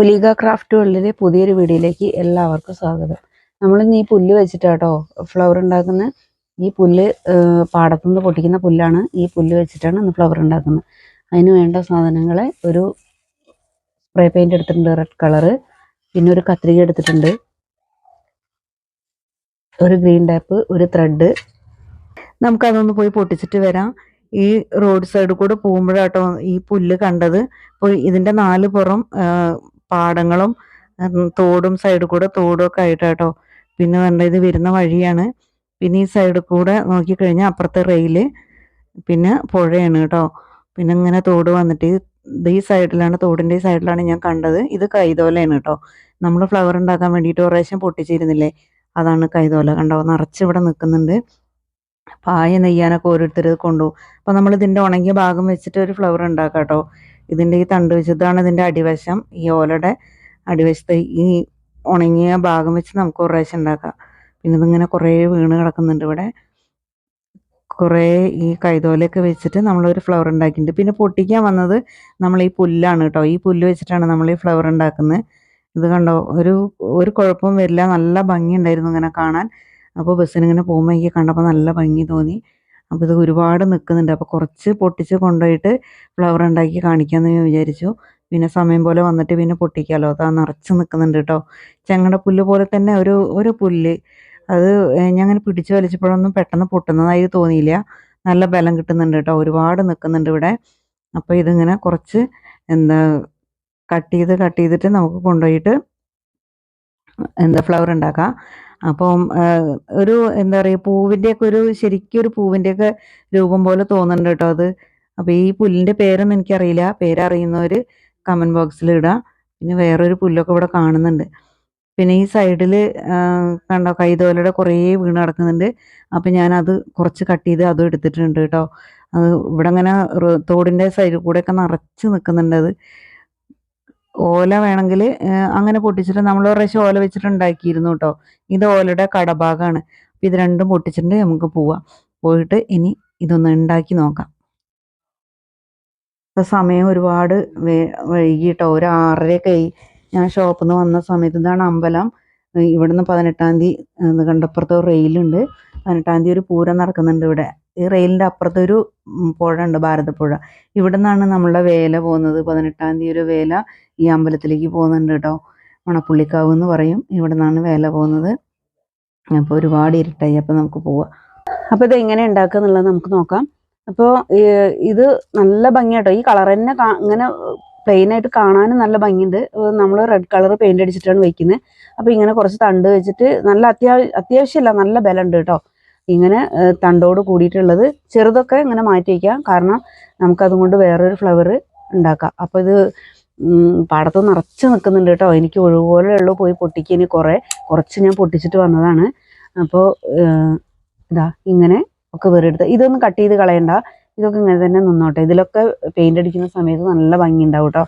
ഒലിക craft വേൾഡിലെ പുതിയൊരു വീഡിയോയിലേക്ക് എല്ലാവർക്കും സ്വാഗതം. നമ്മളിന്ന് ഈ പുല്ല് വെച്ചിട്ടാട്ടോ ഫ്ലവർ ഉണ്ടാക്കുന്ന ഈ പുല്ല് പാടത്തുനിന്ന് പൊട്ടിക്കുന്ന പുല്ലാണ് ഈ പുല്ല് വെച്ചിട്ടാണ് ഇന്ന് ഫ്ലവർ ഉണ്ടാക്കുന്നത്. അതിന് വേണ്ട സാധനങ്ങളെ ഒരു സ്പ്രേ പെയിന്റ് എടുത്തിട്ടുണ്ട് റെഡ് കളറ് പിന്നെ ഒരു കത്രിക എടുത്തിട്ടുണ്ട്. ഒരു ഗ്രീൻ ടാപ്പ് ഒരു ത്രെഡ് നമുക്കതൊന്ന് പോയി പൊട്ടിച്ചിട്ട് വരാം. ഈ റോഡ് സൈഡിൽ കൂടെ പോകുമ്പോഴാട്ടോ ഈ പുല്ല് കണ്ടത്. അപ്പോൾ ഇതിന്റെ നാല് പുറം പാടങ്ങളും തോടും സൈഡിൽ കൂടെ തോടും ഒക്കെ ആയിട്ടാട്ടോ. പിന്നെ വേണ്ട ഇത് വരുന്ന വഴിയാണ്. പിന്നെ ഈ സൈഡിൽ കൂടെ നോക്കിക്കഴിഞ്ഞാൽ അപ്പുറത്തെ റെയിൽ പിന്നെ പുഴയാണ് കേട്ടോ. പിന്നെ ഇങ്ങനെ തോട് വന്നിട്ട് ഈ- സൈഡിലാണ് തോടിന്റെ സൈഡിലാണ് ഞാൻ കണ്ടത്. ഇത് കൈതോലയാണ് കേട്ടോ. നമ്മൾ ഫ്ലവർ ഉണ്ടാക്കാൻ വേണ്ടിയിട്ട് പ്രാവശ്യം പൊട്ടിച്ചിരുന്നില്ലേ? അതാണ് കൈതോല. കണ്ടോ? നിറച്ച് ഇവിടെ നിൽക്കുന്നുണ്ട് പായ നെയ്യാനൊക്കെ ഓരോരുത്തർ കൊണ്ടുപോകും അപ്പം നമ്മൾ ഇതിന്റെ ഉണങ്ങിയ ഭാഗം വെച്ചിട്ട് ഒരു ഫ്ലവർ ഉണ്ടാക്കാം കേട്ടോ ഇതിന്റെ ഈ തണ്ട് വെച്ച് ഇതിന്റെ അടിവശം. ഈ ഓലയുടെ അടിവശത്ത് ഈ ഉണങ്ങിയ ഭാഗം വെച്ച് നമുക്ക് പ്രാവശ്യം ഉണ്ടാക്കാം. പിന്നെ ഇതിങ്ങനെ കുറേ വീണ് കിടക്കുന്നുണ്ട് ഇവിടെ. കുറേ ഈ കൈതോലൊക്കെ വെച്ചിട്ട് നമ്മളൊരു ഫ്ലവർ ഉണ്ടാക്കിയിട്ടുണ്ട്. പിന്നെ പൊട്ടിക്കാൻ വന്നത് നമ്മൾ ഈ പുല്ലാണ് കേട്ടോ. ഈ പുല്ല് വെച്ചിട്ടാണ് നമ്മൾ ഈ ഫ്ലവർ ഉണ്ടാക്കുന്നത്. ഇത് കണ്ടോ? ഒരു ഒരു കുഴപ്പവും വരില്ല. നല്ല ഭംഗി ഉണ്ടായിരുന്നു ഇങ്ങനെ കാണാൻ. അപ്പോൾ ബസ്സിനിങ്ങനെ പോകുമ്പോൾ എനിക്ക് കണ്ടപ്പോൾ നല്ല ഭംഗി തോന്നി. അപ്പോൾ ഇത് ഒരുപാട് നിൽക്കുന്നുണ്ട് അപ്പോൾ കുറച്ച് പൊട്ടിച്ച് കൊണ്ടുപോയിട്ട് ഫ്ലവർ ഉണ്ടാക്കി കാണിക്കാമെന്ന് ഞാൻ വിചാരിച്ചു. പിന്നെ സമയം പോലെ വന്നിട്ട് പിന്നെ പൊട്ടിക്കാമല്ലോ അത് നിറച്ച് നിൽക്കുന്നുണ്ട് കേട്ടോ ചെങ്ങട പുല്ല് പോലെ തന്നെ ഒരു ഒരു പുല്ല്. അത് ഞാൻ അങ്ങനെ പിടിച്ച് വലിച്ചപ്പോഴൊന്നും പെട്ടെന്ന് പൊട്ടുന്നതായി തോന്നിയില്ല. നല്ല ബലം കിട്ടുന്നുണ്ട് കേട്ടോ ഒരുപാട് നിൽക്കുന്നുണ്ട് ഇവിടെ. അപ്പോൾ ഇതിങ്ങനെ കുറച്ച് എന്താ കട്ട് ചെയ്ത് കട്ട് ചെയ്തിട്ട് നമുക്ക് കൊണ്ടുപോയിട്ട് എന്താ ഫ്ലവർ ഉണ്ടാക്കാം. അപ്പം ഒരു എന്താ പറയുക പൂവിന്റെയൊക്കെ ഒരു ശരിക്കും ഒരു പൂവിന്റെയൊക്കെ രൂപം പോലെ തോന്നുന്നുണ്ട് കേട്ടോ അത്. അപ്പോൾ ഈ പുല്ലിന്റെ പേരൊന്നും എനിക്കറിയില്ല. പേരറിയുന്നവർ കമന്റ് ബോക്സിൽ ഇടാം. പിന്നെ വേറൊരു പുല്ലൊക്കെ ഇവിടെ കാണുന്നുണ്ട്. പിന്നെ ഈ സൈഡിൽ കണ്ടോ കൈതോലയുടെ കുറേ വീണ് കിടക്കുന്നുണ്ട്. അപ്പം അത് കുറച്ച് കട്ട് ചെയ്ത് അതും എടുത്തിട്ടുണ്ട് കേട്ടോ. അത് ഇവിടെ അങ്ങനെ തോടിന്റെ സൈഡിൽ കൂടെയൊക്കെ നിറച്ച് നിൽക്കുന്നുണ്ട് അത്. ഓല വേണമെങ്കിൽ അങ്ങനെ പൊട്ടിച്ചിട്ട് നമ്മൾ പ്രാവശ്യം ഓല വെച്ചിട്ട് ഉണ്ടാക്കിയിരുന്നു കേട്ടോ ഇത് ഓലയുടെ കടഭാഗമാണ് അപ്പം ഇത് രണ്ടും പൊട്ടിച്ചിട്ട് നമുക്ക് പോവാം. പോയിട്ട് ഇനി ഇതൊന്ന് ഉണ്ടാക്കി നോക്കാം. ഇപ്പം സമയം ഒരുപാട് വേ- വൈകിട്ടോ ഒരു ആറരയൊക്കെ ആയി ഞാൻ ഷോപ്പിൽ നിന്ന് വന്ന സമയത്ത് ഇതാണ് അമ്പലം. ഇവിടുന്ന് പതിനെട്ടാം തീയതി കണ്ടപ്പുറത്ത് റെയിലുണ്ട്. പതിനെട്ടാം തീയതി ഒരു പൂരം നടക്കുന്നുണ്ട് ഇവിടെ. ഈ റെയിലിന്റെ അപ്പുറത്തൊരു പുഴ ഉണ്ട് ഭാരതപ്പുഴ. ഇവിടെ നിന്നാണ് നമ്മളുടെ വേല പോകുന്നത്. പതിനെട്ടാം തീയതി ഒരു വേല ഈ അമ്പലത്തിലേക്ക് പോകുന്നുണ്ട് കേട്ടോ. മണപ്പുള്ളിക്കാവ് എന്ന് പറയും. ഇവിടെ നിന്നാണ് വേല പോകുന്നത്. അപ്പോൾ ഒരുപാട് ഇരുട്ടായി. അപ്പോൾ നമുക്ക് പോവാം. അപ്പോൾ ഇത് എങ്ങനെ ഉണ്ടാക്കുക എന്നുള്ളത് നമുക്ക് നോക്കാം. അപ്പോൾ ഇത് നല്ല ഭംഗിയാട്ടോ ഈ കളർ തന്നെ ഇങ്ങനെ പ്ലെയിൻ ആയിട്ട് കാണാനും നല്ല ഭംഗിയുണ്ട്. നമ്മൾ റെഡ് കളർ പെയിന്റ് അടിച്ചിട്ടാണ് വയ്ക്കുന്നത് അപ്പോൾ ഇങ്ങനെ കുറച്ച് തണ്ട് വെച്ചിട്ട് നല്ല അത്യാവശ്യം അത്യാവശ്യമല്ല നല്ല ബലമുണ്ട് കേട്ടോ. ഇങ്ങനെ തണ്ടോട് കൂടിയിട്ടുള്ളത് ചെറുതൊക്കെ ഇങ്ങനെ മാറ്റി വയ്ക്കാം. കാരണം നമുക്കതുകൊണ്ട് വേറൊരു ഫ്ലവർ ഉണ്ടാക്കാം. അപ്പോൾ ഇത് പാടത്ത് നിറച്ച് നിൽക്കുന്നുണ്ട് കേട്ടോ. എനിക്ക് ഒഴിവുപോലെ ഉള്ളൂ പോയി പൊട്ടിക്കാൻ. ഇനി കുറേ കുറച്ച് ഞാൻ പൊട്ടിച്ചിട്ട് വന്നതാണ്. അപ്പോൾ ഇതാ ഇങ്ങനെ ഒക്കെ വേറെടുത്ത്. ഇതൊന്നും കട്ട് ചെയ്ത് കളയണ്ട. ഇതൊക്കെ ഇങ്ങനെ തന്നെ നിന്നോട്ടെ. ഇതിലൊക്കെ പെയിന്റ് അടിക്കുന്ന സമയത്ത് നല്ല ഭംഗി ഉണ്ടാവും കേട്ടോ.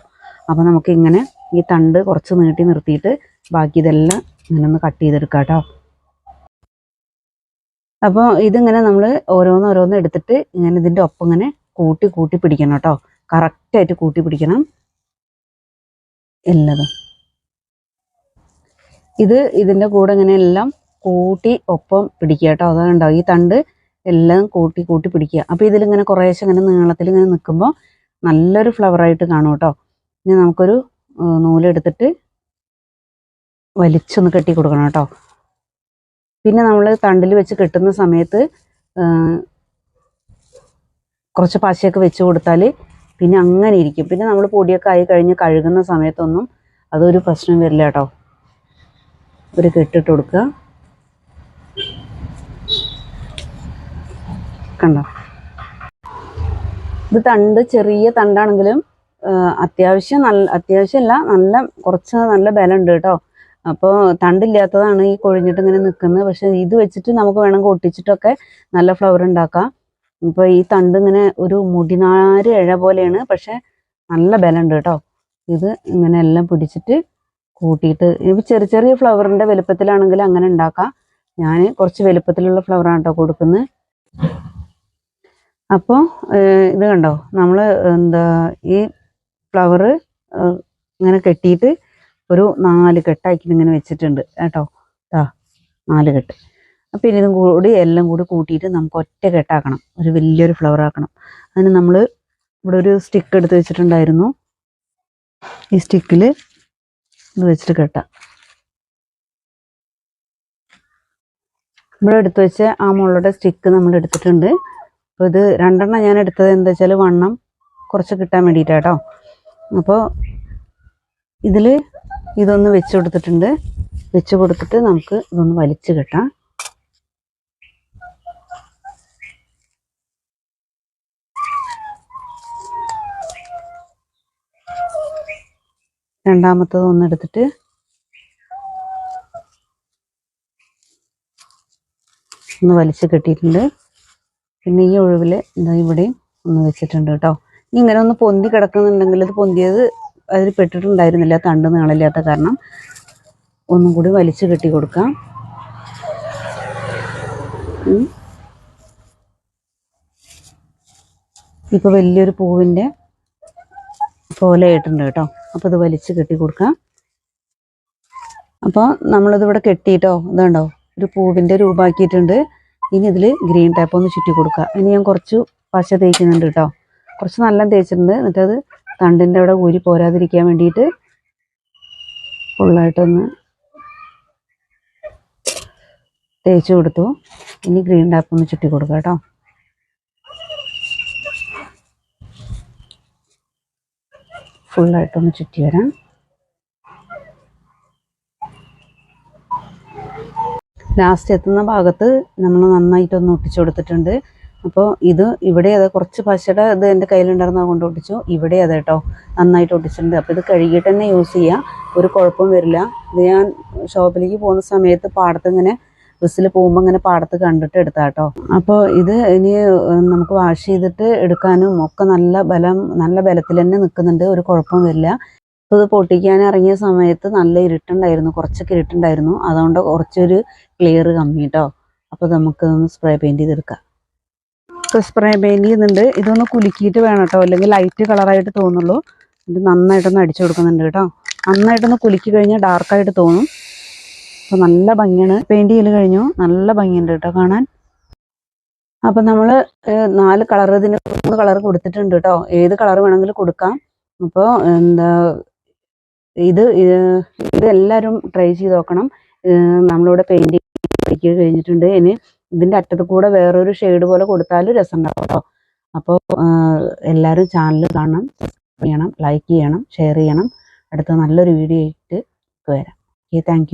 അപ്പോൾ നമുക്ക് ഇങ്ങനെ ഈ തണ്ട് കുറച്ച് നീട്ടി നിർത്തിയിട്ട് ബാക്കി ഇതെല്ലാം ഇങ്ങനെ ഒന്ന് കട്ട് ചെയ്തെടുക്കാം കേട്ടോ. അപ്പോൾ ഇതിങ്ങനെ നമ്മൾ ഓരോന്ന് ഓരോന്ന് എടുത്തിട്ട് ഇങ്ങനെ ഇതിന്റെ ഒപ്പം ഇങ്ങനെ കൂട്ടി കൂട്ടി പിടിക്കണം കേട്ടോ. കറക്റ്റായിട്ട് കൂട്ടി പിടിക്കണം. എല്ലാതും. ഇത് ഇതിന്റെ കൂടെ ഇങ്ങനെ എല്ലാം കൂട്ടി ഒപ്പം പിടിക്കുക കേട്ടോ. അതുണ്ടാവും ഈ തണ്ട് എല്ലാം കൂട്ടി കൂട്ടി പിടിക്കുക. അപ്പോൾ ഇതിലിങ്ങനെ കുറേശ്ശെ ഇങ്ങനെ നീളത്തിൽ ഇങ്ങനെ നിൽക്കുമ്പോൾ നല്ലൊരു ഫ്ലവർ ആയിട്ട് കാണും കേട്ടോ. ഇനി നമുക്കൊരു നൂലെടുത്തിട്ട് വലിച്ചൊന്ന് കെട്ടി കൊടുക്കണം കേട്ടോ. പിന്നെ നമ്മൾ തണ്ടിൽ വെച്ച് കെട്ടുന്ന സമയത്ത് കുറച്ച് പശയൊക്കെ വെച്ച് കൊടുത്താൽ പിന്നെ അങ്ങനെ ഇരിക്കും. പിന്നെ നമ്മൾ പൊടിയൊക്കെ ആയി കഴിഞ്ഞ് കഴുകുന്ന സമയത്തൊന്നും അതൊരു പ്രശ്നം വരില്ല കേട്ടോ. ഒരു കെട്ടിട്ട് കൊടുക്കുക. കണ്ടോ? ഇത് തണ്ട് ചെറിയ തണ്ടാണെങ്കിലും അത്യാവശ്യം നല്ല അത്യാവശ്യമല്ല നല്ല കുറച്ച് നല്ല ബലം ഉണ്ട് കേട്ടോ. അപ്പോൾ തണ്ടില്ലാത്തതാണ് ഈ കൊഴിഞ്ഞിട്ട് ഇങ്ങനെ നിൽക്കുന്നത് പക്ഷെ ഇത് വെച്ചിട്ട് നമുക്ക് വേണമെങ്കിൽ ഒട്ടിച്ചിട്ടൊക്കെ നല്ല ഫ്ലവർ ഉണ്ടാക്കാം. ഇപ്പോൾ ഈ തണ്ട് ഇങ്ങനെ ഒരു മുടിനാര് ഇഴ പോലെയാണ് പക്ഷെ നല്ല ബലമുണ്ട് കേട്ടോ. ഇത് ഇങ്ങനെ എല്ലാം പിടിച്ചിട്ട് കൂട്ടിയിട്ട് ഇപ്പോൾ ചെറിയ ചെറിയ ഫ്ലവറിന്റെ വലുപ്പത്തിലാണെങ്കിൽ അങ്ങനെ ഉണ്ടാക്കാം. ഞാൻ കുറച്ച് വലുപ്പത്തിലുള്ള ഫ്ലവറാണ് കേട്ടോ കൊടുക്കുന്നത്. അപ്പോൾ ഇത് കണ്ടോ? നമ്മൾ എന്താ ഈ ഫ്ലവർ ഇങ്ങനെ കെട്ടിയിട്ട് ഒരു നാല് കെട്ടാക്കി ഇങ്ങനെ വെച്ചിട്ടുണ്ട്. കേട്ടോ. ദാ നാല് കെട്ട്. അപ്പം ഇനി ഇതും കൂടി എല്ലാം കൂടി കൂട്ടിയിട്ട് നമുക്ക് ഒറ്റ കെട്ടാക്കണം. ഒരു വലിയൊരു ഫ്ലവർ ആക്കണം. അതിന് നമ്മൾ ഇവിടെ ഒരു സ്റ്റിക്ക് എടുത്ത് വെച്ചിട്ടുണ്ടായിരുന്നു. ഈ സ്റ്റിക്കിൽ ഇത് വെച്ചിട്ട് കെട്ടാം. ഇവിടെ എടുത്ത് വെച്ച ആ മുളയുടെ സ്റ്റിക്ക് നമ്മൾ എടുത്തിട്ടുണ്ട്. അപ്പോൾ ഇത് രണ്ടെണ്ണം ഞാൻ എടുത്തത് എന്താ വെച്ചാൽ വണ്ണം കുറച്ച് കിട്ടാൻ വേണ്ടിയിട്ടാട്ടോ. അപ്പോൾ ഇതിൽ ഇതൊന്ന് വെച്ച് കൊടുത്തിട്ടുണ്ട്. വെച്ച് കൊടുത്തിട്ട് നമുക്ക് ഇതൊന്ന് വലിച്ചു കെട്ടാം. രണ്ടാമത്തത് ഒന്ന് എടുത്തിട്ട് ഒന്ന് വലിച്ചു കെട്ടിയിട്ടുണ്ട്. പിന്നെ ഈ ഒഴിവിൽ ഇതാ ഇവിടെയും ഒന്ന് വെച്ചിട്ടുണ്ട് കേട്ടോ. ഇങ്ങനെ ഒന്ന് പൊന്തി കിടക്കുന്നുണ്ടെങ്കിൽ ഇത് പൊന്തിയത് അതിൽ പെട്ടിട്ടുണ്ടായിരുന്നില്ല തണ്ട് നീളമില്ലാത്ത കാരണം. ഒന്നും കൂടി വലിച്ചു കെട്ടി കൊടുക്കാം. ഇപ്പോൾ വലിയൊരു പൂവിന്റെ പോലെ ആയിട്ടുണ്ട് കേട്ടോ. അപ്പോൾ ഇത് വലിച്ചു കെട്ടി കൊടുക്കാം. അപ്പോൾ നമ്മളിതിവിടെ കെട്ടിയിട്ടോ ഇതുണ്ടോ ഒരു പൂവിന്റെ രൂപമാക്കിയിട്ടുണ്ട്. ഇനി ഇതിൽ ഗ്രീൻ ടാപ്പ് ഒന്ന് ചുറ്റി കൊടുക്കുക ഇനി ഞാൻ കുറച്ച് പശ തേക്കുന്നുണ്ട് കേട്ടോ. കുറച്ച് നല്ല തേച്ചിട്ടുണ്ട്. എന്നിട്ടത് തണ്ടിന്റെ അവിടെ ഊരി പോരാതിരിക്കാൻ വേണ്ടിയിട്ട് ഫുള്ളായിട്ടൊന്ന് തേച്ച് കൊടുത്തു. ഇനി ഗ്രീൻ ടാപ്പ് ഒന്ന് ചുറ്റി കൊടുക്കുക കേട്ടോ. ഫുള്ളായിട്ടൊന്ന് ചുറ്റി വരാം. ലാസ്റ്റ് എത്തുന്ന ഭാഗത്ത് നമ്മൾ നന്നായിട്ടൊന്ന് ഒട്ടിച്ചു കൊടുത്തിട്ടുണ്ട്. അപ്പോൾ ഇത് ഇവിടെ അത് കുറച്ച് പശയുടെ ഇത് എന്റെ കയ്യിലുണ്ടായിരുന്നത് കൊണ്ട് ഒട്ടിച്ചു. ഇവിടെ അതെ കേട്ടോ നന്നായിട്ട് ഒട്ടിച്ചിട്ടുണ്ട്. അപ്പോൾ ഇത് കഴുകിയിട്ട് തന്നെ യൂസ് ചെയ്യാം. ഒരു കുഴപ്പവും വരില്ല. ഇത് ഞാൻ ഷോപ്പിലേക്ക് പോകുന്ന സമയത്ത് പാടത്ത് ഇങ്ങനെ ബസ്സിൽ പോകുമ്പോൾ ഇങ്ങനെ പാടത്ത് കണ്ടിട്ട് എടുത്താ കേട്ടോ. അപ്പോൾ ഇത് ഇനി നമുക്ക് വാഷ് ചെയ്തിട്ട് എടുക്കാനും ഒക്കെ നല്ല ബലം നല്ല ബലത്തിൽ തന്നെ നിൽക്കുന്നുണ്ട് ഒരു കുഴപ്പവും വരില്ല. അപ്പോൾ ഇത് പൊട്ടിക്കാൻ ഇറങ്ങിയ സമയത്ത് നല്ല ഇരുട്ടുണ്ടായിരുന്നു കുറച്ചൊക്കെ ഇരുട്ടുണ്ടായിരുന്നു. അതുകൊണ്ട് കുറച്ചൊരു ക്ലിയർ കമ്മി കേട്ടോ. അപ്പോൾ നമുക്ക് സ്പ്രേ പെയിന്റ് ചെയ്തെടുക്കാം. സ്പ്രേ പെയിന്റ് ചെയ്യുന്നുണ്ട്. ഇതൊന്ന് കുലുക്കിയിട്ട് വേണം കേട്ടോ. അല്ലെങ്കിൽ ലൈറ്റ് കളറായിട്ട് തോന്നുള്ളൂ. ഇത് നന്നായിട്ടൊന്ന് അടിച്ചു കൊടുക്കുന്നുണ്ട് കേട്ടോ. നന്നായിട്ടൊന്ന് കുലുക്കി കഴിഞ്ഞാൽ ഡാർക്കായിട്ട് തോന്നും. അപ്പോൾ നല്ല ഭംഗിയാണ്. പെയിന്റ് ചെയ്യൽ കഴിഞ്ഞു. നല്ല ഭംഗിയുണ്ട് കേട്ടോ കാണാൻ. അപ്പം നമ്മൾ നാല് കളർ ഇതിന് മൂന്ന് കളർ കൊടുത്തിട്ടുണ്ട് കേട്ടോ. ഏത് കളർ വേണമെങ്കിലും കൊടുക്കാം. അപ്പോൾ എന്താ ഇത് ഇത് എല്ലാവരും ട്രൈ ചെയ്ത് നോക്കണം. നമ്മളിവിടെ പെയിന്റ് പഠിക്കുക കഴിഞ്ഞിട്ടുണ്ട്. ഇനി ഇതിന്റെ അറ്റത്ത് കൂടെ വേറൊരു ഷെയ്ഡ് പോലെ കൊടുത്താലും രസമുണ്ടാവും കേട്ടോ അപ്പോൾ എല്ലാവരും ചാനൽ കാണണം സബ്സ്ക്രൈബ് ചെയ്യണം ലൈക്ക് ചെയ്യണം ഷെയർ ചെയ്യണം. അടുത്ത നല്ലൊരു വീഡിയോ ആയിട്ട് വരാം. Okay thank